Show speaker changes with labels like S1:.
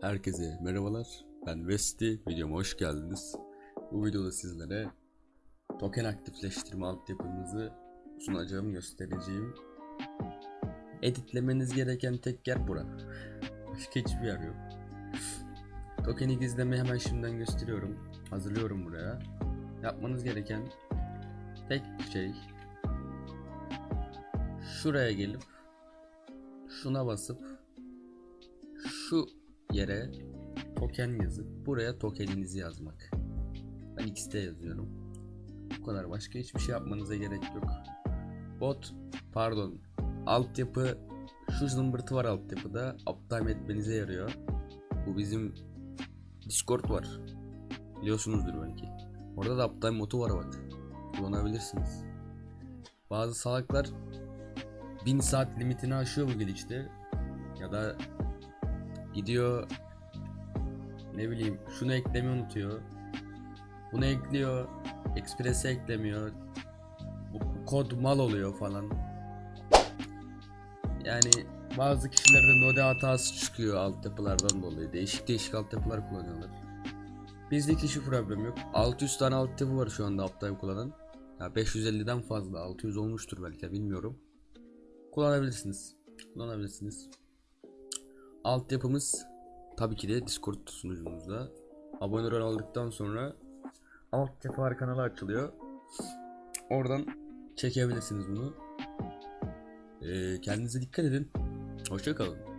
S1: Herkese merhabalar. Ben Vesti. Videoma hoş geldiniz. Bu videoda sizlere token aktifleştirme altyapımızı sunacağım, göstereceğim. Editlemeniz gereken tek yer bura. Başka hiçbir yer yok. Tokeni gizlemeyi hemen şimdiden gösteriyorum. Hazırlıyorum buraya. Yapmanız gereken tek şey şuraya gelip şuna basıp şu yere token yazıp buraya tokeninizi yazmak. Ben X'te yazıyorum. Bu kadar başka hiçbir şey yapmanıza gerek yok. Bot pardon altyapı şu zımbırtı var altyapıda uptime etmenize yarıyor. Bu bizim Discord var. Biliyorsunuzdur belki. Orada da uptime modu var bak. Kullanabilirsiniz. Bazı salaklar 1000 saat limitini aşıyor bu glitch'te. Ya da gidiyor ne bileyim şunu eklemeyi unutuyor. Bunu ekliyor. Express'e eklemiyor. Bu, kod mal oluyor falan. Yani bazı kişilerde node hatası çıkıyor altyapılardan dolayı. Değişik değişik altyapılar kullanıyorlar. Bizdeki hiçbir problem yok. 600 tane altyapı var şu anda uptime kullanan. Ya 550'den fazla. 600 olmuştur belki bilmiyorum. Kullanabilirsiniz. Kullanabilirsiniz. Altyapımız tabii ki de Discord sunucumuzda. Abone rol aldıktan sonra altyapı var kanalı açılıyor. Oradan çekebilirsiniz bunu. Ee, kendinize dikkat edin. Hoşçakalın.